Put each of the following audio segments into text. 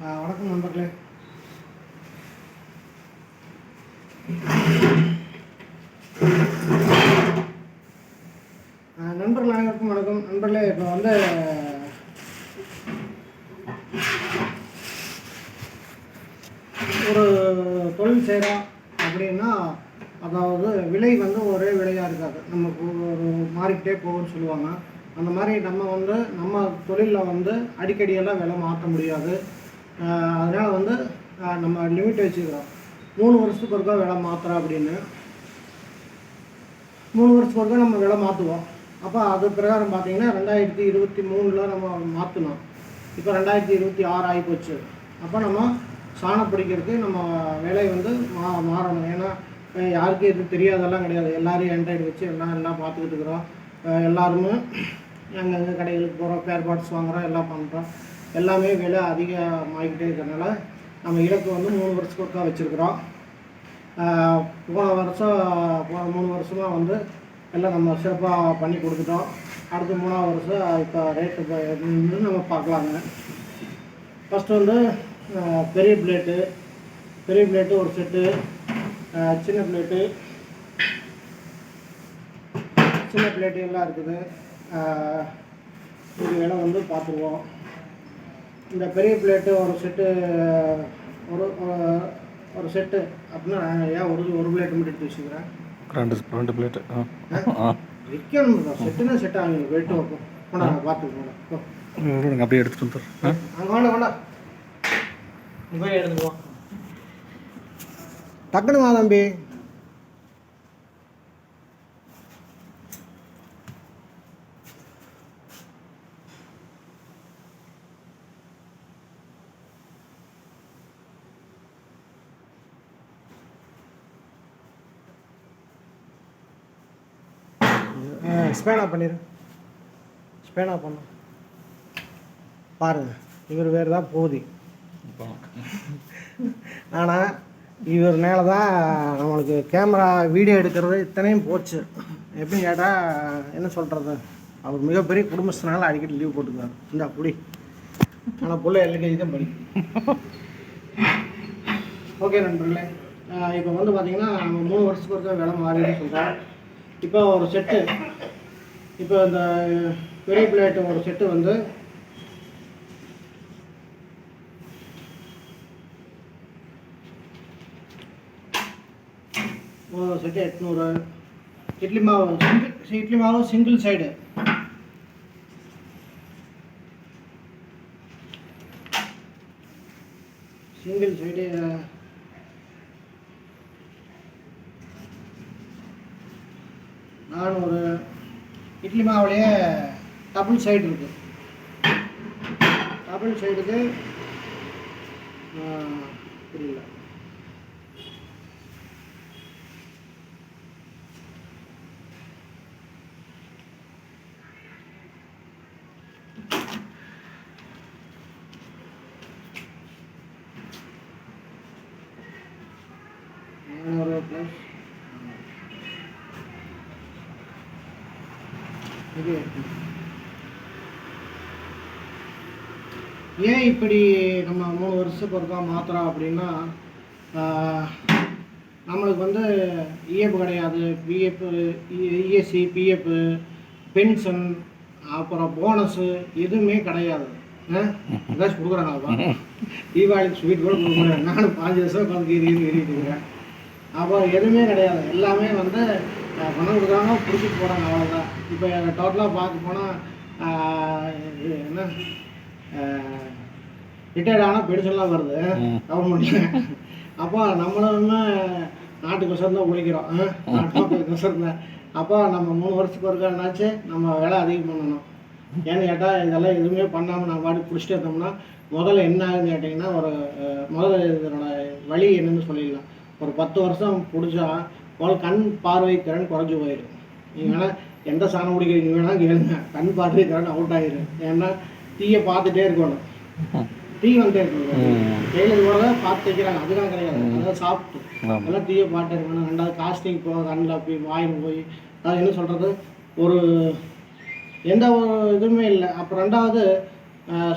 வணக்கம் நண்பர்களே. நண்பர்கள் அனைவருக்கும் வணக்கம். நண்பர்களே இப்போ வந்து ஒரு தொழில் செய்கிறோம் அப்படின்னா அதாவது விலை வந்து ஒரே விலையாக இருக்காது. நமக்கு ஒரு மாறிக்கிட்டே போகும்னு சொல்லுவாங்க. அந்த மாதிரி நம்ம வந்து நம்ம தொழிலில் வந்து அடிக்கடியெல்லாம் விலை மாற்ற முடியாது. அதனால் வந்து நம்ம லிமிட் வச்சுக்கிறோம். மூணு வருஷத்துக்கு ஒருக்கா விலை மாற்றுறோம் அப்படின்னு. மூணு வருஷத்துக்கு ஒருக்கா நம்ம விலை மாற்றுவோம் அப்போ அது பிரகாரம் பார்த்தீங்கன்னா ரெண்டாயிரத்தி இருபத்தி மூணில் நம்ம மாற்றினோம் இப்போ ரெண்டாயிரத்தி இருபத்தி ஆறு ஆகிப்போச்சு அப்போ நம்ம சாணம் பிடிக்கிறதுக்கு நம்ம வேலை வந்து மா மாறணும். ஏன்னா யாருக்கும் எதுவும் தெரியாதெல்லாம் கிடையாது. எல்லோரும் ஆண்ட்ராய்டு வச்சு எல்லாம் எல்லாம் பார்த்துக்கிட்டு இருக்கிறோம். எல்லாருமே அங்கங்கே கடைகளுக்கு போகிறோம் பேர் பார்ட்ஸ் வாங்குகிறோம் எல்லாம் பண்ணுறோம் எல்லாமே விலை அதிகமாகிக்கிட்டே இருக்கிறதுனால நம்ம இலக்கு வந்து மூணு வருஷத்துக்கு ஒருக்கா வச்சுருக்குறோம். போன வருஷம் போன மூணு வருஷமாக வந்து எல்லாம் நம்ம சிறப்பாக பண்ணி கொடுத்துட்டோம். அடுத்து மூணாவது வருஷம் இப்போ ரேட்டு வந்து நம்ம பார்க்கலாங்க. ஃபஸ்ட்டு வந்து பெரிய பிளேட்டு பெரிய பிளேட்டு ஒரு செட்டு சின்ன பிளேட்டு சின்ன பிளேட்டு எல்லாம் இருக்குது. இது விலை வந்து பார்த்துருவோம். இந்த பெரிய பிளேட்டு ஒரு செட்டு ஒரு ஒரு- செட்டு அப்படின்னா நான் ஏன் ஒரு ஒரு பிளேட் மட்டும் எடுத்து வச்சுக்கிறேன்? ரெண்டு ரெண்டு பிளேட்டு. ஆ. ஆ. விற்கணும் தான். செட்டுனா செட் ஆகும் வெயிட்டு வைக்கும் கொண்டாங்க பார்த்துக்கோங்க அப்படியே எடுத்துகிட்டு வந்துடுறேன் அங்கே வேண்டாம் வேண்டாம் போய் எடுத்துக்குவோம் டக்குனு வா தம்பி. ஸ்பேனா பண்ணிடு ஸ்பேனா பண்ணு. பாருங்க இவர் வேறு தான் போகுதி ஆனால் இவர்னால தான் நம்மளுக்கு கேமரா வீடியோ எடுக்கிறது இத்தனையும் போச்சு. எப்படின்னு கேட்டால் என்ன சொல்கிறது அவர் மிகப்பெரிய குடும்பத்தினால அடிக்கடி லீவ் போட்டுக்காரு இந்த அப்படி ஆனால் பிள்ளை எல்கேஜி தான் படிக்கும் ஓகே நண்பர்களே. இப்போ வந்து பார்த்தீங்கன்னா நம்ம மூணு வருஷத்துக்கு ஒருக்கா விலை மாறிடுன்னு சொல்கிறேன் இப்போ ஒரு செட்டு இப்போ இந்த பெரிய பிளேட்டு ஒரு செட்டு வந்து. ஒரு செட்டு எட்நூறு. இட்லி மாவு சிங்கிள் இட்லி மாவு சிங்கிள் சைடு சிங்கிள் சைடு நான் ஒரு இட்லி மாவுலேயே டபுள் சைடு இருக்குது டபுள் சைடுக்கு புரியல. ஒரு ப்ளஸ் இது ஏன் இப்படி நம்ம மூணு வருஷத்துக்கு ஒருக்கா மாத்திரம் அப்படின்னா நம்மளுக்கு வந்து இஎஃப் கிடையாது. பிஎஃப் இஎஸ்சி பிஎஃப் பென்ஷன் அப்புறம் போனஸு எதுவுமே கிடையாது. ஏதாச்சும் கொடுக்குறாங்களா தீபாவளிக்கு ஸ்வீட் கூட கொடுக்குறேன் நானும் பாஞ்சு வருஷம் உட்காந்து இருக்கிறேன். அப்புறம் எதுவுமே கிடையாது. எல்லாமே வந்து பணம் கொடுக்குறாங்க பிடிச்சிட்டு போகிறாங்க அவ்வளோதான் இப்போ டோட்டலாக பார்க்க போனால் என்ன? ரிட்டையர்ட் ஆனால் பென்ஷன்லாம் வருது ம். கவர்மெண்ட்டில் அப்போ நம்மளுமே நாட்டுக்கொசரம் தான் உழைக்கிறோம் நாட்டுக்கொசரம் தான் அப்போ நம்ம மூணு வருஷத்துக்கு ஒருக்கா என்னாச்சு? நம்ம விலை அதிகம் பண்ணணும். ஏன்னு கேட்டால் இதெல்லாம் எதுவுமே பண்ணாமல் நம்ம பாட்டு பிடிச்சிட்டு இருந்தோம்னா முதல்ல என்ன ஆகுதுன்னு கேட்டிங்கன்னா ஒரு முதல்ல இதனோட வழி என்னன்னு சொல்லிடலாம். ஒரு பத்து வருஷம் பிடிச்சா முதல்ல கண் பார்வை திறன் குறைஞ்சி போயிடும் நீங்கள் வேணால் எந்த சாணம் குடிக்கிறீங்க வேணால் கேளுங்க. கண் பார்வை திறன் அவுட் ஆயிடும் ஏன்னா தீயை பார்த்துட்டே இருக்கணும். தீ வந்துட்டே இருக்கணும். டெய்லர் கூட பார்த்து தைக்கிறாங்க அதுதான் கிடையாது. அதான் சாப்பிட்டு. எல்லாம் தீயை பாட்டு இருக்கணும். ரெண்டாவது காஸ்டிங் போக கண்ணில் போய் வாயில் போய். அதாவது என்ன சொல்கிறது ஒரு எந்த ஒரு இதுவுமே இல்லை. அப்புறம் ரெண்டாவது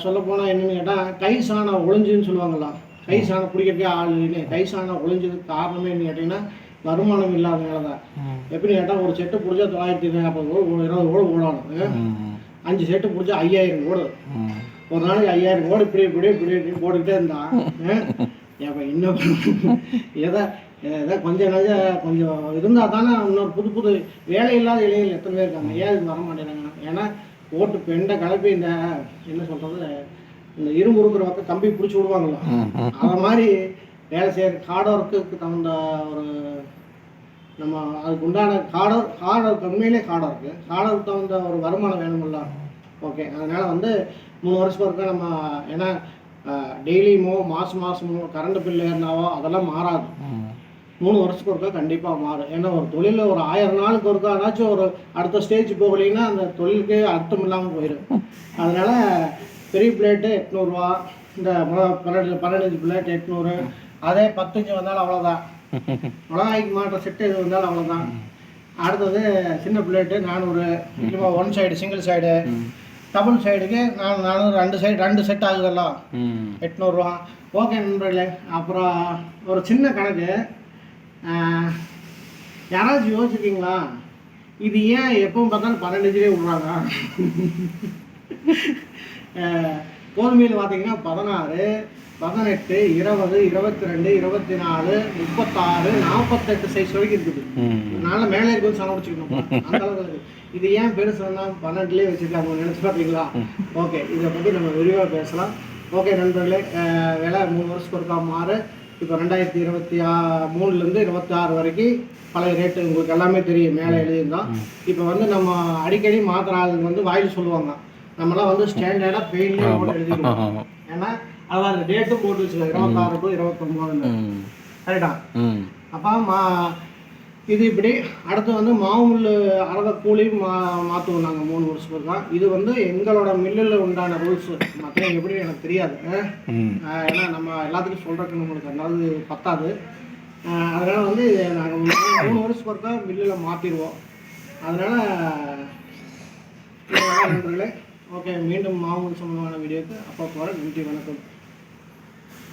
சொல்லப்போனால் என்னன்னு கேட்டால் கை சாணம் ஒளிஞ்சுன்னு சொல்லுவாங்கல்ல. கை சாணம் பிடிக்கிறதுக்கே ஆள் இல்லைன்னு கை சாணம் ஒளிஞ்சதுக்கு காரணமே என்ன கேட்டிங்கன்னா வருமானம் இல்லாதனால தான். எப்படின்னு கேட்டால் ஒரு செட்டு பிடிச்சா தொள்ளாயிரத்தி நாற்பது ஒரு இருபது ஓடு ஓடணும் அஞ்சு செட்டு பிடிச்சா ஐயாயிரம் ஓடு. ம். ஒரு நாளைக்கு ஐயாயிரம் ஓடு இப்படி இப்படி இப்படி இப்படி போட்டுக்கிட்டே இருந்தான் இப்போ இன்னும் எதை எதை கொஞ்சம் நஞ்சம் கொஞ்சம் இருந்தால் தானே இன்னொரு புது புது வேலை இல்லாத இளைஞர்கள் எத்தனை பேர் இருக்காங்க? ஏன் இது வர மாட்டேங்கிறாங்க ஏன்னா ஓட்டு பெண்டை கலப்பி இந்த என்ன சொல்கிறது இந்த இரும்பு இருக்கிற பக்கம் கம்பி பிடிச்சி விடுவாங்களா அதை மாதிரி வேலை செய்கிற கார்டு ஒர்க்குக்கு தகுந்த ஒரு நம்ம அதுக்கு உண்டான கார்டர் கார்டர் உண்மையிலே கார்டர் இருக்குது கார்டருக்கு தகுந்த ஒரு வருமானம் வேணுமில்ல ஓகே. அதனால் வந்து மூணு வருஷம் இருக்க நம்ம ஏன்னா டெய்லியுமோ மாதம் மாதமோ கரண்ட் பில் ஏறினாவோ அதெல்லாம் மாறாது. மூணு வருஷத்துக்கு ஒருக்கா கண்டிப்பாக மாறும். ஏன்னா ஒரு தொழிலில் ஒரு ஆயிரம் நாளுக்கு ஒருக்கானாச்சும் ஒரு அடுத்த ஸ்டேஜ் போகலைன்னா அந்த தொழிலுக்கு அர்த்தம் இல்லாமல் போயிடும் அதனால் பெரிய பிளேட்டு எட்நூறுரூவா இந்த பன்னெண்டு பன்னெண்டு பிளேட் எட்நூறு அதே பத்தஞ்சு வந்தாலும் அவ்வளோதான் மிளகாய்க்கு மாட்டுற செட்டு எது வந்தாலும் அவ்வளோதான் அடுத்தது சின்ன பிளேட்டு நானூறு. இல்லைமா one side single side double சைடுக்கு நான் நானூறு ரெண்டு சைடு ரெண்டு செட் ஆகுதல்ல. ம். எட்நூறுரூவா ஓகே நண்பர்களே அப்புறம் ஒரு சின்ன கணக்கு. யாராச்சும் யோசிச்சிருக்கீங்களா? இது ஏன் எப்பவும் பார்த்தாலும் பன்னெண்டுலேயே விட்றாங்க? கோதுமையில் பார்த்தீங்கன்னா பதினாறு பதினெட்டு இருபது இருபத்தி ரெண்டு இருபத்தி நாலு முப்பத்தாறு நாற்பத்தெட்டு சைஸ் வரைக்கும் இருக்குது. அதனால மேலே இருக்கும் சனம் பிடிச்சிக்கணும் அந்த அளவுக்கு. இது ஏன் பெருசுன்னா பன்னெண்டுலேயே வச்சிருக்காங்க. நினைச்சு பார்த்தீங்களா ஓகே இதை பற்றி நம்ம விரிவாக பேசலாம். ஓகே நண்பர்களே விலை மூணு வருஷத்துக்கு ஒருக்கா மாறு. இப்போ ரெண்டாயிரத்தி இருபத்தி ஆ மூணுலேருந்து இருபத்தி ஆறு வரைக்கும் பழைய ரேட்டு உங்களுக்கு எல்லாமே தெரியும். மேலே எழுதியிருந்தோம் இப்போ வந்து நம்ம அடிக்கடி மாத்திர ஆளுங்க வந்து வாயில் சொல்லுவாங்க. நம்மளாம் வந்து ஸ்டாண்டர்டாக பெயின்லேயே போட்டு ஏன்னா அதான் டேட்டும் போட்டு வச்சுருக்கோம் இருபத்தாறு டு இருபத்தொம்போது ம். கரெக்டா அப்போ மா இது இப்படி அடுத்து வந்து மாவுமில் அரத கூலி மா மாற்றுவோம் நாங்கள் மூணு வருஷத்துக்கு தான். இது வந்து எங்களோட மில்லில் உண்டான ரூல்ஸ் மற்ற எப்படி எனக்கு தெரியாது. ஏன்னா நம்ம எல்லாத்துக்கும் சொல்கிறதுக்கு நம்மளுக்கு அதாவது பத்தாது. அதனால வந்து நாங்கள் மூணு வருஷத்துக்கு ஒருக்கா மில்லில் மாற்றிடுவோம் அதனால் நண்பர்களே. ஓகே மீண்டும் மாவுமில் சம்பந்தமான வீடியோக்கு அப்போ போகிற நன்றி வணக்கம்.